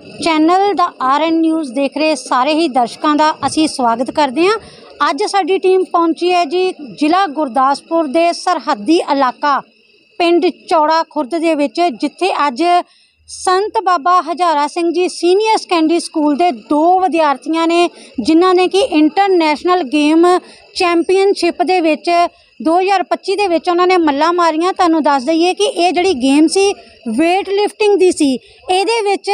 Channel ਦਾ RN news ਦੇਖ ਰਹੇ ਸਾਰੇ ਹੀ ਦਰਸ਼ਕਾਂ ਦਾ ਅਸੀਂ ਸਵਾਗਤ ਕਰਦੇ ਹਾਂ। ਅੱਜ ਸਾਡੀ ਟੀਮ ਪਹੁੰਚੀ ਹੈ ਜੀ ਜ਼ਿਲ੍ਹਾ ਗੁਰਦਾਸਪੁਰ ਦੇ ਸਰਹੱਦੀ ਇਲਾਕਾ, ਪਿੰਡ ਚੌੜਾ ਖੁਰਦ ਦੇ ਵਿੱਚ, ਜਿੱਥੇ ਅੱਜ ਸੰਤ ਬਾਬਾ Hazara Singh ji senior secondary school ਦੇ ਦੋ ਵਿਦਿਆਰਥੀਆਂ ਨੇ, ਜਿਨ੍ਹਾਂ ਨੇ ਕਿ ਇੰਟਰਨੈਸ਼ਨਲ ਗੇਮ ਚੈਂਪੀਅਨਸ਼ਿਪ ਦੇ ਵਿੱਚ 2025 ਦੇ ਵਿੱਚ ਉਹਨਾਂ ਨੇ ਮੱਲਾਂ ਮਾਰੀਆਂ। ਤੁਹਾਨੂੰ ਦੱਸ ਦਈਏ ਕਿ ਇਹ ਜਿਹੜੀ ਗੇਮ ਸੀ weight lifting ਦੀ ਸੀ, ਇਹਦੇ ਵਿੱਚ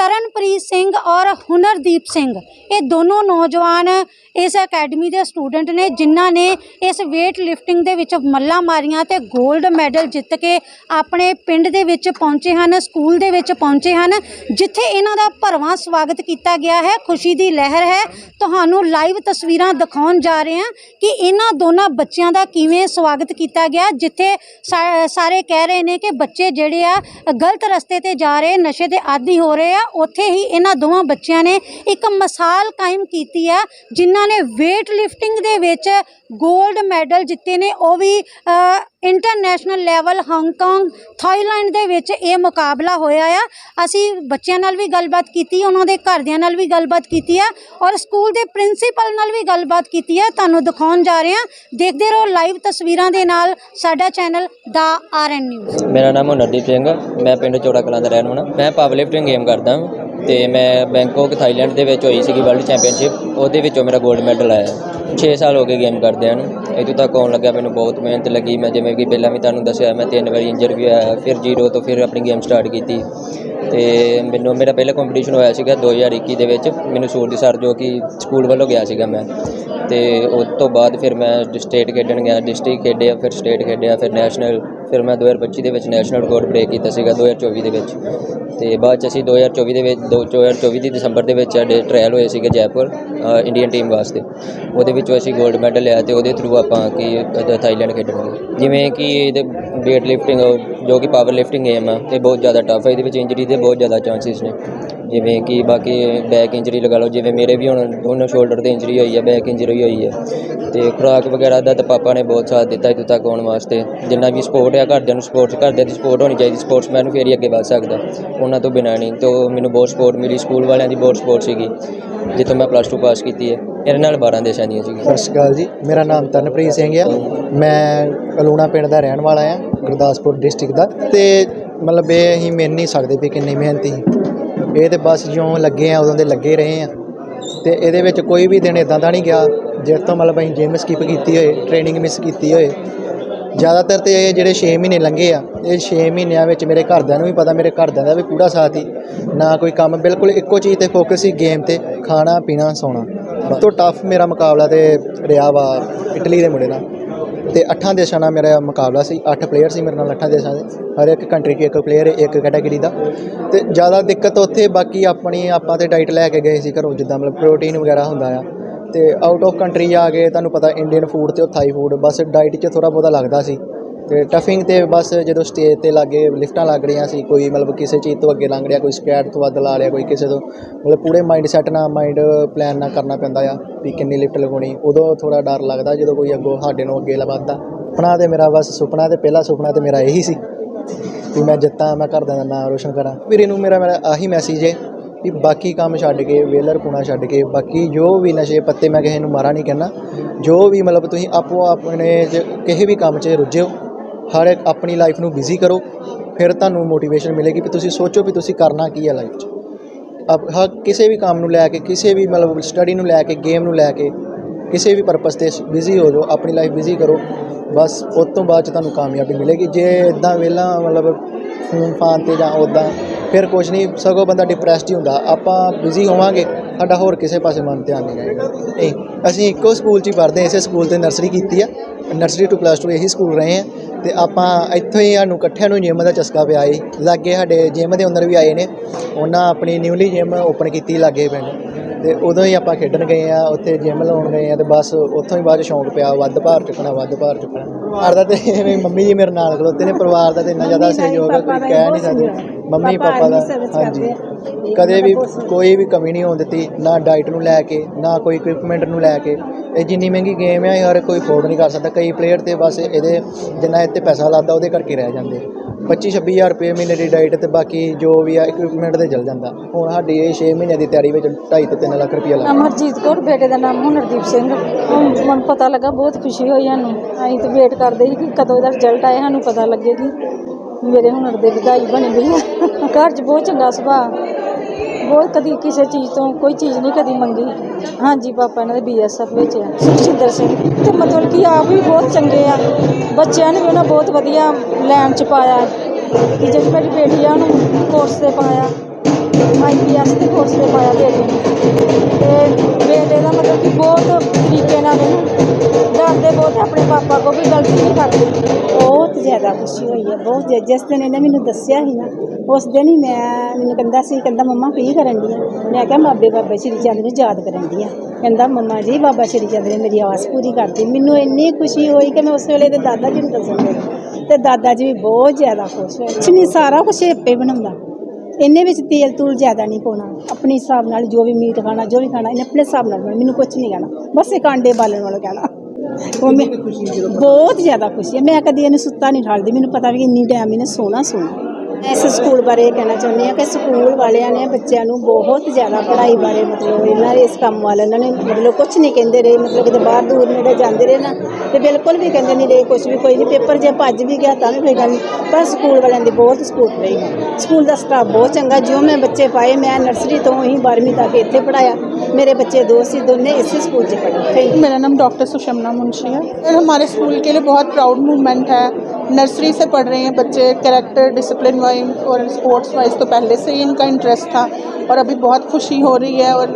ਤਰਨਪ੍ਰੀਤ ਸਿੰਘ ਔਰ ਹੁਨਰਦੀਪ ਸਿੰਘ। ਇਹ ਦੋਨੋਂ ਨੌਜਵਾਨ ਇਸ ਅਕੈਡਮੀ ਦੇ ਸਟੂਡੈਂਟ ਨੇ, ਜਿਨ੍ਹਾਂ ਨੇ ਇਸ weight ਲਿਫਟਿੰਗ ਦੇ ਵਿੱਚ ਮੱਲਾਂ ਮਾਰੀਆਂ ਤੇ 골ਡ ਮੈਡਲ ਜਿੱਤ ਕੇ ਆਪਣੇ ਪਿੰਡ ਦੇ ਵਿੱਚ ਪਹੁੰਚੇ ਹਨ ਸਕੂਲ ਦੇ ਵਿੱਚ ਪਹੁੰਚੇ ਹਨ, ਜਿੱਥੇ ਇਹਨਾਂ ਦਾ ਭਰਵਾਂ ਸਵਾਗਤ ਕੀਤਾ ਗਿਆ ਹੈ। ਖੁਸ਼ੀ ਦੀ ਲਹਿਰ ਹੈ। ਤੁਹਾਨੂੰ ਲਾਈਵ ਤਸਵੀਰਾਂ ਦਿਖਾਉਣ ਜਾ ਰਹੇ ਹਾਂ ਕਿ ਇਹਨਾਂ ਦੋਨਾਂ ਬੱਚਿਆਂ ਦਾ ਕਿਵੇਂ ਸਵਾਗਤ ਕੀਤਾ ਗਿਆ, ਜਿੱਥੇ ਸਾ- ਸਾਰੇ ਕਹਿ ਰਹੇ ਨੇ ਕਿ ਬੱਚੇ ਜਿਹੜੇ ਆ, ਗਲਤ ਰਸਤੇ ਤੇ ਜਾ ਰਹੇ, ਨਸ਼ੇ ਦੇ ਆਦੀ ਹੋ ਰਹੇ ਆ ਉੱਥੇ ਹੀ ਇਹਨਾਂ ਦੋਵਾਂ ਬੱਚਿਆਂ ਨੇ ਇੱਕ ਮਿਸਾਲ ਕਾਇਮ ਕੀਤੀ ਆ, ਜਿਨ੍ਹਾਂ ਨੇ weight lifting ਦੇ ਵਿੱਚ 골ਡ ਮੈਡਲ ਜਿੱਤੇ ਨੇ। ਉਹ ਵੀ international level Hong Kong Thailand ਦੇ ਵਿੱਚ ਇਹ ਮੁਕਾਬਲਾ ਹੋਇਆ ਆ। ਅਸੀਂ ਬੱਚਿਆਂ ਨਾਲ ਵੀ ਗੱਲਬਾਤ ਕੀਤੀ, ਉਹਨਾਂ ਦੇ ਘਰਦਿਆਂ ਨਾਲ ਵੀ ਗੱਲਬਾਤ ਕੀਤੀ ਆ ਔਰ ਸਕੂਲ ਦੇ ਪ੍ਰਿੰਸੀਪਲ ਨਾਲ ਵੀ ਗੱਲਬਾਤ ਕੀਤੀ ਆ। ਤੁਹਾਨੂੰ ਦਿਖਾਉਣ ਜਾ ਰਹੇ ਹਾਂ। ਦੇਖਦੇ ਰਹੋ ਲਾਈਵ ਤਸਵੀਰਾਂ ਦੇ ਨਾਲ ਸਾਡਾ ਚੈਨਲ ਦਾ ਆਰਐਨ ਨਿਊਜ਼। ਮੇਰਾ ਨਾਮ ਹੁਨਰਦੀਪ ਸਿੰਘ ਮੈਂ ਪਿੰਡ ਚੋੜਾ ਕਲਾਂ ਦਾ ਰਹਿਣ ਵਾਲਾ। ਮੈਂ ਪਾਵਰ ਲਿਫਟਿੰਗ ਗੇਮ ਕਰਦਾ ਹਾਂ ਤੇ ਮੈਂ ਬੈਂਕਾਕ, ਥਾਈਲੈਂਡ ਦੇ ਵਿੱਚ ਹੋਈ ਸੀਗੀ ਵਰਲਡ ਚੈਂਪੀਅਨਸ਼ਿਪ ਉਹਦੇ ਵਿੱਚੋਂ ਮੇਰਾ 골ਡ ਮੈਡਲ ਆਇਆ। 6 ਸਾਲ ਹੋ ਗਏ ਗੇਮ ਕਰਦਿਆਂ ਨੂੰ। ਇੱਥੋਂ ਤੱਕ ਆਉਣ ਲੱਗਿਆ, ਮੈਨੂੰ ਬਹੁਤ ਮਿਹਨਤ ਲੱਗੀ। ਮੈਂ ਜਿਵੇਂ ਕਿ ਪਹਿਲਾਂ ਵੀ ਤੁਹਾਨੂੰ ਦੱਸਿਆ, ਮੈਂ ਤਿੰਨ ਵਾਰੀ ਇੰਜਰ ਵੀ ਹੋਇਆ ਫਿਰ ਜ਼ੀਰੋ ਤੋਂ ਫਿਰ ਆਪਣੀ ਗੇਮ ਸਟਾਰਟ ਕੀਤੀ। ਤੇ ਮੈਨੂੰ, ਮੇਰਾ ਪਹਿਲਾ ਕੰਪੀਟੀਸ਼ਨ ਹੋਇਆ ਸੀਗਾ 2021 ਦੇ ਵਿੱਚ, ਮੈਨੂੰ ਸੂਰਜ ਸਰ ਜੋ ਕਿ ਸਕੂਲ ਵੱਲੋਂ ਗਿਆ ਸੀਗਾ ਮੈਂ। ਤੇ ਉਸ ਤੋਂ ਬਾਅਦ ਫਿਰ ਮੈਂ ਸਟੇਟ ਖੇਡਣ ਗਿਆ ਡਿਸਟ੍ਰਿਕਟ ਖੇਡਿਆ, ਫਿਰ ਸਟੇਟ ਖੇਡਿਆ, ਫਿਰ ਨੈਸ਼ਨਲ ਫਿਰ ਮੈਂ 2025 ਦੇ ਵਿੱਚ ਨੈਸ਼ਨਲ ਰਿਕਾਰਡ ਬ੍ਰੇਕ ਕੀਤਾ ਸੀਗਾ 2024 ਦੇ ਵਿੱਚ। ਤੇ ਬਾਅਦ ਚ ਅਸੀਂ 2024 ਦੇ ਵਿੱਚ, ਦੋ- 2024 ਦੀ ਦਸੰਬਰ ਦੇ ਵਿੱਚ ਸਾਡੇ ਟ੍ਰਾਇਲ ਹੋਏ ਸੀਗੇ ਜੈਪੁਰ ਇੰਡੀਅਨ ਟੀਮ ਵਾਸਤੇ। ਉਹਦੇ ਵਿੱਚੋਂ ਅਸੀਂ 골ਡ ਮੈਡਲ ਲਿਆ ਤੇ ਉਹਦੇ ਥਰੂ ਆਪਾਂ ਕਿ ਥਾਈਲੈਂਡ ਖੇਡਣਗੇ ਜਿਵੇਂ ਕਿ ਇਹਦੇ weight lifting ਜੋ ਕਿ ਪਾਵਰ ਲਿਫਟਿੰਗ ਗੇਮ ਆ, ਇਹ ਬਹੁਤ ਜ਼ਿਆਦਾ ਟਫ ਹੈ ਇਹਦੇ ਵਿੱਚ ਇੰਜਰੀ ਦੇ ਬਹੁਤ ਜ਼ਿਆਦਾ ਚਾਂਸਸ ਨੇ। ਜਿਵੇਂ ਕਿ ਬਾਕੀ ਬੈਕ ਇੰਜਰੀ ਲਗਾ ਲਓ, ਜਿਵੇਂ ਮੇਰੇ ਵੀ ਹੁਣ ਦੋਨੋਂ ਸ਼ੋਲਡਰ ਤੇ ਇੰਜਰੀ ਹੋਈ ਹੈ ਬੈਕ ਇੰਜਰੀ ਹੋਈ ਹੈ ਤੇ ਖੁਰਾਕ ਵਗੈਰਾ ਦਾ ਤਾਂ ਪਾਪਾ ਨੇ ਬਹੁਤ ਸਾਥ ਦਿੱਤਾ ਇੱਥੋਂ ਤੱਕ ਆਉਣ ਵਾਸਤੇ। ਜਿੰਨਾ ਵੀ ਸਪੋਰਟ ਹੈ ਘਰਦਿਆਂ ਨੂੰ ਸਪੋਰਟ ਘਰਦਿਆਂ ਦੀ ਸਪੋਰਟ ਹੋਣੀ ਚਾਹੀਦੀ। ਸਪੋਰਟਸਮੈਨ ਨੂੰ ਫੇਰ ਹੀ ਅੱਗੇ ਵਧ ਸਕਦਾ। ਉਹਨਾਂ ਤੋਂ ਬਿਨਾਂ ਨਹੀਂ। ਤੋਂ ਮੈਨੂੰ ਬਹੁਤ ਸਪੋਰਟ ਮਿਲੀ। ਸਕੂਲ ਵਾਲਿਆਂ ਦੀ ਬਹੁਤ ਸਪੋਰਟ ਸੀਗੀ। ਜਿੱਥੋਂ ਮੈਂ ਪਲੱਸ 2 ਪਾਸ ਕੀਤੀ ਹੈ ਇਹਦੇ ਨਾਲ 12 ਦੇਸ਼ਾਂ ਦੀਆਂ ਸੀਗੀ ਸਤਿ ਸ਼੍ਰੀ ਅਕਾਲ ਜੀ। ਮੇਰਾ ਨਾਮ ਤਨਪ੍ਰੀਤ ਸਿੰਘ ਆ। ਮੈਂ ਅਲੂਣਾ ਪਿੰਡ ਦਾ ਰਹਿਣ ਵਾਲਾ ਆ, ਗੁਰਦਾਸਪੁਰ ਡਿਸਟ੍ਰਿਕਟ ਦਾ। ਤੇ ਮਤਲਬ ਇਹ ਅਸੀਂ ਮਿਲ ਨਹੀਂ ਸਕਦੇ ਵੀ ਕਿੰਨੀ ਮਿਹਨਤੀ ਇਹ ਤੇ ਬਸ ਜਿਉਂ ਲੱਗੇ ਆ, ਉਦੋਂ ਦੇ ਲੱਗੇ ਰਹੇ ਆ। ਤੇ ਇਹਦੇ ਵਿੱਚ ਕੋਈ ਵੀ ਦਿਨ ਇਦਾਂ ਦਾ ਨਹੀਂ ਗਿਆ, ਜਿਸ ਤੋਂ ਮਤਲਬ ਅਸੀਂ ਜਿਮ ਸਕਿਪ ਕੀਤੀ ਹੋਏ ਟ੍ਰੇਨਿੰਗ ਮਿਸ ਕੀਤੀ ਹੋਏ। ਜ਼ਿਆਦਾਤਰ ਤੇ ਇਹ ਜਿਹੜੇ 6 ਮਹੀਨੇ ਲੰਘੇ ਆ, ਇਹ 6 ਮਹੀਨਿਆਂ ਵਿੱਚ ਮੇਰੇ ਘਰਦਿਆਂ ਨੂੰ ਵੀ ਪਤਾ, ਮੇਰੇ ਘਰਦਿਆਂ ਦਾ ਵੀ ਪੂਰਾ ਸਾਥ ਹੀ। ਨਾ ਕੋਈ ਕੰਮ, ਬਿਲਕੁਲ ਇੱਕੋ ਚੀਜ਼ ਤੇ ਫੋਕਸ ਸੀ ਗੇਮ ਤੇ, ਖਾਣਾ, ਪੀਣਾ, ਸੌਣਾ। ਸਭ ਤੋਂ ਟਫ ਮੇਰਾ ਮੁਕਾਬਲਾ ਤੇ ਰਿਹਾ ਵਾ ਇਟਲੀ ਦੇ ਮੁੰਡੇ ਨਾਲ। ਤੇ ਅੱਠਾਂ ਦੇਸ਼ਾਂ ਨਾਲ ਮੇਰਾ ਮੁਕਾਬਲਾ ਸੀ, ਅੱਠ ਪਲੇਅਰ ਸੀ ਮੇਰੇ ਨਾਲ, ਅੱਠਾਂ ਦੇਸ਼ਾਂ ਦੇ। ਹਰ ਇੱਕ ਕੰਟਰੀ 'ਚ ਇੱਕ ਪਲੇਅਰ ਇੱਕ ਕੈਟਾਗਰੀ ਦਾ। ਤੇ ਜ਼ਿਆਦਾ ਦਿੱਕਤ ਉੱਥੇ, ਬਾਕੀ ਆਪਣੀ, ਆਪਾਂ ਤੇ ਡਾਈਟ ਲੈ ਕੇ ਗਏ ਸੀ ਘਰੋਂ, ਜਿੱਦਾਂ ਮਤਲਬ ਪ੍ਰੋਟੀਨ ਵਗੈਰਾ ਹੁੰਦਾ ਆ। ਤੇ ਆਊਟ ਆਫ ਕੰਟਰੀ ਆ ਕੇ ਤੁਹਾਨੂੰ ਪਤਾ ਇੰਡੀਅਨ ਫੂਡ ਤੇ ਥਾਈ ਫੂਡ ਬਸ ਡਾਈਟ 'ਚ ਥੋੜਾ ਬਹੁਤਾ ਲੱਗਦਾ ਸੀ। ਤੇ ਟਫਿੰਗ ਤੇ ਬਸ ਜਦੋਂ ਸਟੇਜ ਤੇ ਲੱਗੇ ਲਿਫਟਾਂ ਲੱਗ ਰਹੀਆਂ ਸੀ, ਕੋਈ ਮਤਲਬ ਕਿਸੇ ਚੀਜ਼ ਤੋਂ ਅੱਗੇ ਲੰਘ ਰਿਹਾ, ਕੋਈ ਸਕੈਟ ਤੋਂ ਵੱਧ ਲਾ ਲਿਆ ਕੋਈ ਕਿਸੇ ਤੋਂ, ਮਤਲਬ ਪੂਰੇ ਮਾਈਂਡ ਸੈਟ ਨਾਲ ਮਾਈਂਡ ਪਲਾਨ ਨਾਲ ਕਰਨਾ ਪੈਂਦਾ ਆ, ਵੀ ਕਿੰਨੀ ਲਿਫਟ ਲਗਾਉਣੀ। ਉਦੋਂ ਥੋੜਾ ਡਰ ਲੱਗਦਾ ਜਦੋਂ ਕੋਈ ਅੱਗੋਂ ਸਾਡੇ ਨੂੰ ਅੱਗੇ ਲਵਾਦਾ ਸੁਪਨਾ ਤੇ ਮੇਰਾ ਬਸ, ਸੁਪਨਾ ਤੇ ਪਹਿਲਾ ਸੁਪਨਾ ਤੇ ਮੇਰਾ ਇਹੀ ਸੀ। ਵੀ ਮੈਂ ਜਿੱਤਾਂ, ਮੈਂ ਘਰਦਿਆਂ ਦਾ ਨਾਮ ਰੋਸ਼ਨ ਕਰਾਂ। ਵੀਰੇ ਨੂੰ ਮੇਰਾ ਮੇਰਾ ਆਹੀ ਮੈਸੇਜ ਹੈ ਵੀ ਬਾਕੀ ਕੰਮ ਛੱਡ ਕੇ, ਵੇਲਰ ਪੁਣਾ ਛੱਡ ਕੇ, ਬਾਕੀ ਜੋ ਵੀ ਨਸ਼ੇ ਪੱਤੇ ਮੈਂ ਕਿਸੇ ਨੂੰ ਮਾਰਾ ਨਹੀਂ ਕਹਿਣਾ ਜੋ ਵੀ ਮਤਲਬ ਤੁਸੀਂ ਆਪੋ ਆਪਣੇ 'ਚ ਕਿਸੇ ਵੀ ਕੰਮ 'ਚ ਰੁੱਝਿਓ ਹਰ ਇੱਕ ਆਪਣੀ ਲਾਈਫ ਨੂੰ ਬਿਜ਼ੀ ਕਰੋ, ਫਿਰ ਤੁਹਾਨੂੰ ਮੋਟੀਵੇਸ਼ਨ ਮਿਲੇਗੀ ਵੀ ਤੁਸੀਂ ਸੋਚੋ ਵੀ ਤੁਸੀਂ ਕਰਨਾ ਕੀ ਹੈ ਲਾਈਫ 'ਚ। ਅਬ ਹਰ ਕਿਸੇ ਵੀ ਕੰਮ ਨੂੰ ਲੈ ਕੇ, ਕਿਸੇ ਵੀ ਮਤਲਬ ਸਟੱਡੀ ਨੂੰ ਲੈ ਕੇ ਗੇਮ ਨੂੰ ਲੈ ਕੇ, ਕਿਸੇ ਵੀ ਪਰਪਸ ਤੇ ਬਿਜ਼ੀ ਹੋ ਜਾਓ, ਆਪਣੀ ਲਾਈਫ ਬਿਜ਼ੀ ਕਰੋ ਬਸ ਉਸ ਤੋਂ ਬਾਅਦ ਚ ਤੁਹਾਨੂੰ ਕਾਮਯਾਬੀ ਮਿਲੇਗੀ। ਜੇ ਇਦਾਂ ਵਿਹਲਾ ਮਤਲਬ ਫੋਨ ਫਾਨ ਤੇ ਜਾਂ ਉਦਾਂ ਫਿਰ ਕੁਝ ਨਹੀਂ, ਸਗੋਂ ਬੰਦਾ ਡਿਪਰੈਸਡ ਹੀ ਹੁੰਦਾ। ਆਪਾਂ ਬਿਜ਼ੀ ਹੋਵਾਂਗੇ, ਸਾਡਾ ਹੋਰ ਕਿਸੇ ਪਾਸੇ ਮਨ ਧਿਆਨ ਨਹੀਂ ਰਹੇਗਾ। ਨਹੀਂ, ਅਸੀਂ ਇੱਕੋ ਸਕੂਲ 'ਚ ਹੀ ਪੜ੍ਹਦੇ ਹਾਂ, ਇਸੇ ਸਕੂਲ ਤੇ ਨਰਸਰੀ ਕੀਤੀ ਆ। ਨਰਸਰੀ ਟੂ ਪਲੱਸ 2 ਇਹੀ ਸਕੂਲ ਰਹੇ ਆ ਤੇ ਆਪਾਂ ਇੱਥੋਂ ਹੀ ਸਾਨੂੰ ਇਕੱਠਿਆਂ ਨੂੰ ਜਿਮ ਦਾ ਚਸਕਾ ਪਿਆ ਏ ਲਾਗੇ ਸਾਡੇ ਜਿਮ ਦੇ ਓਨਰ ਵੀ ਆਏ ਨੇ। ਉਹਨਾਂ ਆਪਣੀ ਨਿਊਲੀ ਜਿਮ ਓਪਨ ਕੀਤੀ, ਲਾਗੇ ਪਿੰਡ। ਤੇ ਉਦੋਂ ਹੀ ਆਪਾਂ ਖੇਡਣ ਗਏ ਆ ਉੱਥੇ ਜਿਮ ਲਾਉਣ ਗਏ ਆ ਤੇ ਬਸ ਉੱਥੋਂ ਹੀ ਬਾਅਦ ਸ਼ੌਂਕ ਪਿਆ ਵੱਧ ਭਾਰ ਚੁੱਕਣਾ ਵੱਧ ਭਾਰ ਚੁੱਕਣਾ। ਘਰ ਦਾ ਤੇ ਮੇਰੀ ਮੰਮੀ ਜੀ ਮੇਰੇ ਨਾਲ ਖਲੋਤੇ ਨੇ ਪਰਿਵਾਰ ਦਾ ਤੇ ਇੰਨਾ ਜ਼ਿਆਦਾ ਸਹਿਯੋਗ ਹੈ, ਕੋਈ ਕਹਿ ਨਹੀਂ ਸਕਦੇ। ਮੰਮੀ ਪਾਪਾ ਦਾ ਹਾਂਜੀ। ਕਦੇ ਵੀ ਕੋਈ ਵੀ ਕਮੀ ਨਹੀਂ ਹੋਣ ਦਿੱਤੀ ਨਾ ਡਾਈਟ ਨੂੰ ਲੈ ਕੇ ਨਾ ਕੋਈ ਇਕਵਿਪਮੈਂਟ ਨੂੰ ਲੈ ਕੇ। ਇਹ ਜਿੰਨੀ ਮਹਿੰਗੀ ਗੇਮ ਹੈ ਇਹ ਹਰ ਕੋਈ ਅਫੋਰਡ ਨਹੀਂ ਕਰ ਸਕਦਾ। ਕਈ ਪਲੇਅਰ ਤੇ ਬਸ ਇਹਦੇ ਜਿੰਨਾ ਇੱਥੇ ਪੈਸਾ ਲੱਗਦਾ ਉਹਦੇ ਕਰਕੇ ਰਹਿ ਜਾਂਦੇ 25 26000 ਰੁਪਏ ਮਹੀਨੇ ਦੀ ਡਾਈਟ ਤੇ ਬਾਕੀ ਜੋ ਵੀ ਆ ਇਕਵਿਪਮੈਂਟ ਤੇ ਚੱਲ ਜਾਂਦਾ। ਹੁਣ ਸਾਡੀ ਇਹ 6 ਮਹੀਨੇ ਦੀ ਤਿਆਰੀ ਵਿੱਚ 2.5 ਤੋਂ 3 ਲੱਖ ਰੁਪਏ ਲੱਗਾ ਅਮਰਜੀਤ ਕੌਰ, ਬੇਟੇ ਦਾ ਨਾਮ ਹੁਨਰਦੀਪ ਸਿੰਘ। ਹੁਣ ਮੈਨੂੰ ਪਤਾ ਲੱਗਾ, ਬਹੁਤ ਖੁਸ਼ੀ ਹੋਈ ਸਾਨੂੰ। ਅਸੀਂ ਤਾਂ ਵੇਟ ਕਰਦੇ ਸੀ ਕਿ ਕਦੋਂ ਇਹਦਾ ਰਿਜ਼ਲਟ ਆਏ, ਸਾਨੂੰ ਪਤਾ ਲੱਗੇ ਕਿ ਮੇਰੇ ਹੁਨਰ ਦੇ ਵਧਾਈ ਬਣ ਗਈ ਆ। ਘਰ 'ਚ ਬਹੁਤ ਚੰਗਾ ਸੁਭਾਅ। ਬਹੁਤ ਕਦੀ ਕਿਸੇ ਚੀਜ਼ ਤੋਂ ਕੋਈ ਚੀਜ਼ ਨਹੀਂ ਕਦੀ ਮੰਗੀ। ਹਾਂਜੀ, ਪਾਪਾ ਇਹਨਾਂ ਦੇ ਬੀਐਸਐਫ ਵਿੱਚ ਆ। ਸੁਖਜਿੰਦਰ ਸਿੰਘ। ਤੇ ਮਤਲਬ ਕਿ ਆਪ ਵੀ ਬਹੁਤ ਚੰਗੇ ਆ। ਬੱਚਿਆਂ ਨੂੰ ਵੀ ਉਹਨਾਂ ਬਹੁਤ ਵਧੀਆ ਲੈਣ 'ਚ ਪਾਇਆ। ਕਿ ਜਿਹੜੀ ਮੇਰੀ ਬੇਟੀ ਆ, ਉਹਨੂੰ ਕੋਰਸ ਤੇ ਪਾਇਆ। ਆਈਪੀਐਸ ਦੇ ਕੋਰਸ ਤੇ ਪਾਇਆ ਬੇਟੀ ਨੂੰ। ਤੇ ਬੇਟੇ ਦਾ ਮਤਲਬ ਕਿ ਬਹੁਤ ਤਰੀਕੇ ਨਾਲ ਇਹਨੂੰ ਡਰਦੇ ਬਹੁਤ ਆਪਣੇ ਪਾਪਾ ਕੋ ਵੀ ਗਲਤੀ ਨਹੀਂ ਕਰਦੇ। ਜ਼ਿਆਦਾ ਖੁਸ਼ੀ ਹੋਈ ਹੈ। ਬਹੁਤ ਜ਼ਿਆ- ਜਿਸ ਦਿਨ ਇਹਨੇ ਮੈਨੂੰ ਦੱਸਿਆ ਸੀ ਨਾ, ਉਸ ਦਿਨ ਹੀ ਮੈਂ, ਮੈਨੂੰ ਕਹਿੰਦਾ ਸੀ, ਕਹਿੰਦਾ ਮੰਮਾ ਕੀ ਕਰਨ ਦੀ ਆ? ਮੈਂ ਕਿਹਾ ਬਾਬੇ ਬਾਬਾ ਸ਼੍ਰੀ ਚੰਦ ਨੂੰ ਯਾਦ ਕਰਨ ਦੀ ਆ। ਕਹਿੰਦਾ ਮੰਮਾ ਜੀ, ਬਾਬਾ ਸ਼੍ਰੀ ਚੰਦ ਨੇ ਮੇਰੀ ਆਸ ਪੂਰੀ ਕਰਤੀ। ਮੈਨੂੰ ਇੰਨੀ ਖੁਸ਼ੀ ਹੋਈ ਕਿ ਮੈਂ ਉਸ ਵੇਲੇ ਤੇ ਦਾਦਾ ਜੀ ਨੂੰ ਦੱਸਣ ਲੱਗੀ ਤੇ ਦਾਦਾ ਜੀ ਵੀ ਬਹੁਤ ਜ਼ਿਆਦਾ ਖੁਸ਼ ਹੋਏ। ਕੁਛ ਨਹੀਂ, ਸਾਰਾ ਕੁਛ ਇਹ ਆਪੇ ਬਣਾਉਂਦਾ। ਇਹਨੇ ਵਿੱਚ ਤੇਲ ਤੂਲ ਜ਼ਿਆਦਾ ਨਹੀਂ ਪਾਉਣਾ। ਆਪਣੇ ਹਿਸਾਬ ਨਾਲ ਜੋ ਵੀ ਮੀਟ ਖਾਣਾ, ਜੋ ਵੀ ਖਾਣਾ, ਇਹਨੇ ਆਪਣੇ ਹਿਸਾਬ ਨਾਲ ਬਣਾਉਣਾ। ਮੈਨੂੰ ਕੁਝ ਨਹੀਂ ਕਹਿਣਾ। ਬਸ ਇਹ ਕਾਂਡੇ ਬਾਲਣ ਵਾਲਾ ਕਹਿਣਾ। ਉਹ ਮੈਂ ਬਹੁਤ ਜ਼ਿਆਦਾ ਖੁਸ਼ੀ ਹੈ। ਮੈਂ ਕਦੀ ਇਹਨੂੰ ਸੁੱਤਾ ਨਹੀਂ ਠਾਲਦੀ। ਮੈਨੂੰ ਪਤਾ ਵੀ ਇੰਨੀ ਟਾਈਮ ਇਹਨੇ ਸੋਣਾ ਸੋਣਾ ਇਸ ਸਕੂਲ ਬਾਰੇ ਇਹ ਕਹਿਣਾ ਚਾਹੁੰਦੀ ਹਾਂ ਕਿ ਸਕੂਲ ਵਾਲਿਆਂ ਨੇ ਬੱਚਿਆਂ ਨੂੰ ਬਹੁਤ ਜ਼ਿਆਦਾ ਪੜ੍ਹਾਈ ਬਾਰੇ ਮਤਲਬ ਇਹਨਾਂ ਦੇ ਇਸ ਕੰਮ ਵਾਲੇ ਇਹਨਾਂ ਨੇ ਮਤਲਬ ਕੁਝ ਨਹੀਂ ਕਹਿੰਦੇ ਰਹੇ ਮਤਲਬ ਕਿਤੇ ਬਾਹਰ ਦੂਰ ਨੇੜੇ ਜਾਂਦੇ ਰਹੇ ਨਾ ਤੇ ਬਿਲਕੁਲ ਵੀ ਕਹਿੰਦੇ ਨਹੀਂ ਰਹੇ ਕੁਝ ਵੀ ਕੋਈ ਨਹੀਂ ਪੇਪਰ ਜੇ ਭੱਜ ਵੀ ਗਿਆ ਤਾਂ ਵੀ ਕੋਈ ਗੱਲ ਨਹੀਂ ਪਰ ਸਕੂਲ ਵਾਲਿਆਂ ਦੀ ਬਹੁਤ ਸਪੋਰਟ ਰਹੀ ਸਕੂਲ ਦਾ ਸਟਾਫ ਬਹੁਤ ਚੰਗਾ ਜਿਉਂ ਮੈਂ ਬੱਚੇ ਪਾਏ ਮੈਂ ਨਰਸਰੀ ਤੋਂ ਹੀ 12ਵੀਂ ਤੱਕ ਇੱਥੇ ਪੜਾਇਆ ਮੇਰੇ ਬੱਚੇ ਦੋ ਸੀ ਦੋਨੇ ਇਸੇ ਸਕੂਲ 'ਚ ਪੜ੍ਹੇ ਥੈਂਕ मेरा नाम डॉक्टर सुषमना मुंशी है और हमारे स्कूल के लिए बहुत प्राउड मूवमेंट है नर्सरी से पढ़ रहे हैं बच्चे कैरेक्टर डिसिप्लिन वाइज और स्पोर्ट्स वाइज तो पहले से ही इनका इंटरेस्ट था और अभी बहुत खुशी हो रही है और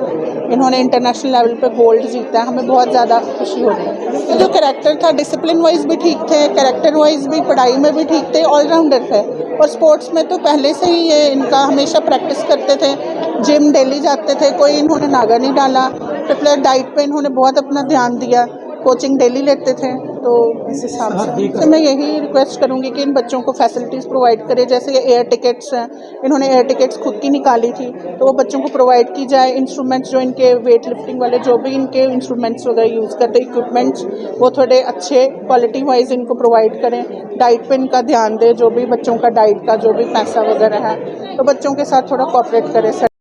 इन्होंने इंटरनेशनल लेवल पे गोल्ड जीता है। हमें बहुत ज़्यादा खुशी हो रही है। ये जो कैरेक्टर था डिसिप्लिन वाइज भी ठीक थे कैरेक्टर वाइज भी, पढ़ाई में भी ठीक थे ऑलराउंडर थे। और स्पोर्ट्स में तो पहले से ही ये इनका हमेशा प्रैक्टिस करते थे। जिम डेली जाते थे, कोई इन्होंने नागा नहीं डाला। प्रिपेयर डाइट पे इन्होंने बहुत अपना ध्यान दिया। कोचिंग डेली लेते थे। तो इस हिसाब से। तो मैं यही रिक्वेस्ट करूँगी कि इन बच्चों को फैसिलिटीज़ प्रोवाइड करें। जैसे ये एयर टिकट्स हैं, इन्होंने एयर टिकट्स खुद की निकाली थी तो वो बच्चों को प्रोवाइड की जाए। इंस्ट्रूमेंट्स जो इनके वेट लिफ्टिंग वाले, जो भी इनके इंस्ट्रूमेंट्स वगैरह यूज़ करते इक्विपमेंट्स वो थोड़े अच्छे क्वालिटी वाइज इनको प्रोवाइड करें। डाइट पर इनका ध्यान दें, जो भी बच्चों का डाइट का जो भी पैसा वगैरह है तो बच्चों के साथ थोड़ा कॉपरेट करें। सर